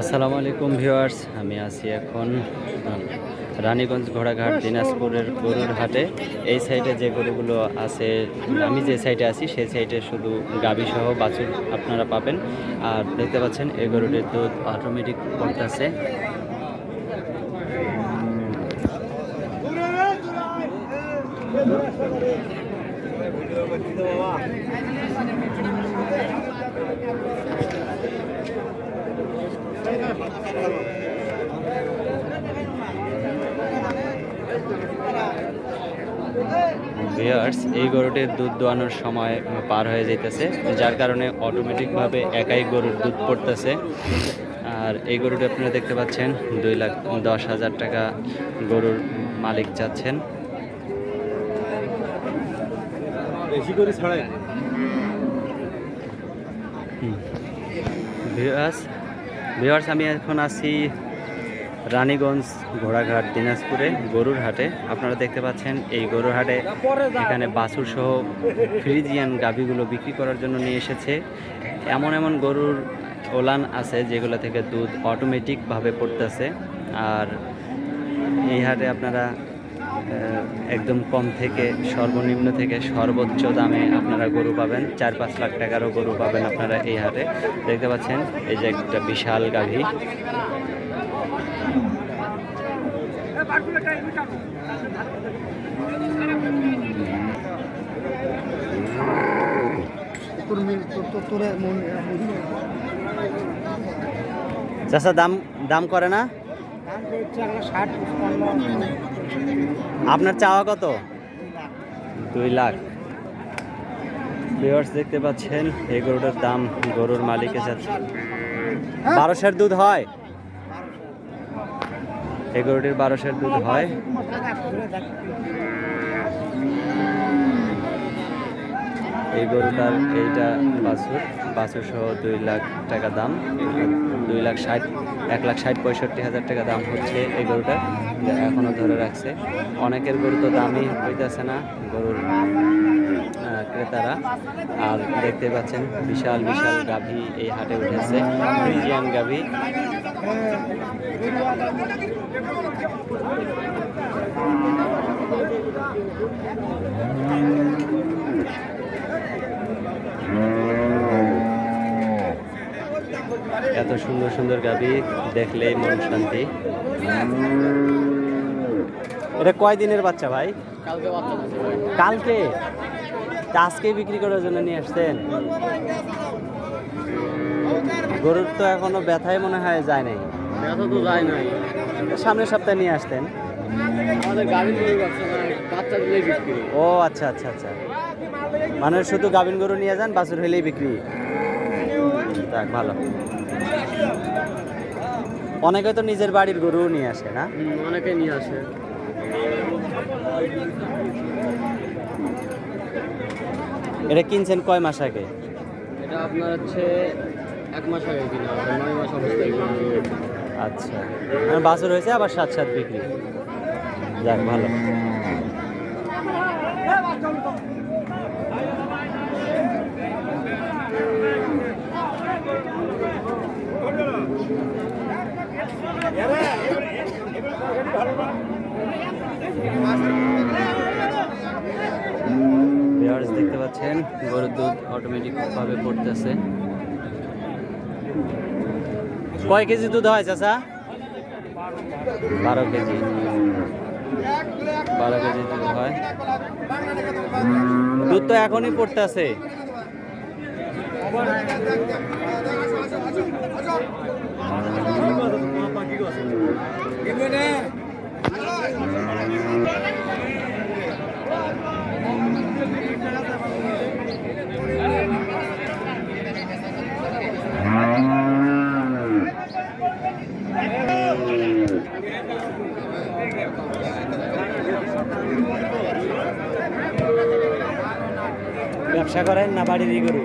আসসালামু আলাইকুম ভিউয়ার্স, আমি আছি এখন রানীগঞ্জ ঘোড়াঘাট, দিনাজপুরের গরুর হাটে। এই সাইডে যে গরুগুলো আছে, আমি যে সাইডে আছি, সেই সাইডে শুধু গাবি সহ বাছুর আপনারা পাবেন। আর দেখতে পাচ্ছেন এই গরুটির দুধ অটোমেটিক করতেছে ভিউয়ার্স এই গরুটির দুধ দোয়ানোর সময় পার হয়ে যাইতেছে, যার কারণে অটোমেটিকভাবে একাই গরুর দুধ পড়তেছে। আর এই গরুটি আপনারা দেখতে পাচ্ছেন, দুই লাখ দশ হাজার টাকা গরুর মালিক চাচ্ছেন। বেশি করে ভিউয়ার্স আমি এখন আছি রানীগঞ্জ ঘোড়াঘাট, দিনাজপুরে গরুর হাটে আপনারা দেখতে পাচ্ছেন এই গরুর হাটে এখানে বাছুর সহ ফ্রিজিয়ান গাভিগুলো বিক্রি করার জন্য নিয়ে এসেছে। এমন এমন গরুর ওলান আছে যেগুলো থেকে দুধ অটোমেটিকভাবে পড়তেছে। আর এই হাটে আপনারা একদম কম থেকে সর্বনিম্ন থেকে সর্বোচ্চ দামে আপনারা গরু পাবেন। চার পাঁচ লাখ টাকারও গরু পাবেন আপনারা এই হাটে। দেখতে পাচ্ছেন, এই যে একটা বিশাল গাভী। চাষা দাম দাম করে না? আপনার চাওয়া কত? দুই লাখ। ভিউয়ার্স দেখতে পাচ্ছেন, এই গরুটার দাম গরুর মালিকের সাথে। বারোশের দুধ হয়? এই গরুটির বারোশের দুধ হয়। এই গরুটার এইটা বাছুর। বাছুর সহ দুই লাখ টাকা দাম। দুই লাখ ষাট, এক লাখ ষাট, পঁয়ষট্টি হাজার টাকা দাম হচ্ছে এই গরুটা এখনও ধরে রাখছে। অনেকের গরু তো দামই হইতেছে না, গরুর ক্রেতারা। আর দেখতে পাচ্ছেন, বিশাল বিশাল গাভী এই হাটে উঠেছে। ফ্রিজিয়ান গাভী। এত সুন্দর সুন্দর গাভী দেখলেই মন শান্তি। এটা কয় দিনের বাচ্চা ভাই? কালকে আজকে বিক্রি করার জন্য নিয়ে আসছেন? গরুর তো এখনও ব্যথাই মনে হয় যায় নাই। ব্যথা তো যায় নাই। সামনের সপ্তাহে নিয়ে আসতেন। আমাদের গাড়ি নিয়ে বাচ্চা দিলেই বিক্রি। ও আচ্ছা আচ্ছা আচ্ছা। মানে শুধু গাভিন গরু নিয়ে যান বাছুর হইলেই বিক্রি। যাক ভালো। অনেকে তো নিজের বাড়ির গরু নিয়ে আসে না? অনেকে নিয়ে আসে। এটা কিনছেন কয় মাস আগে? এটা আপনার হচ্ছে এক মাস আগে কিনা নয় মাস অবস্থায় আচ্ছা। মানে বাছুর হয়েছে আবার সাত সাত বিক্রি। যাক ভালো। ভিউয়ার্স দেখতে পাচ্ছেন, গরুর দুধ অটোমেটিক ভাবে পড়তেছে? কয় কেজি দুধ হয় চাচা? বারো কেজি। বারো কেজি দুধ হয়। দুধ তো এখনই পড়তেছে। ব্যবসা করেন না বাড়ি দিয়ে ব্যবসা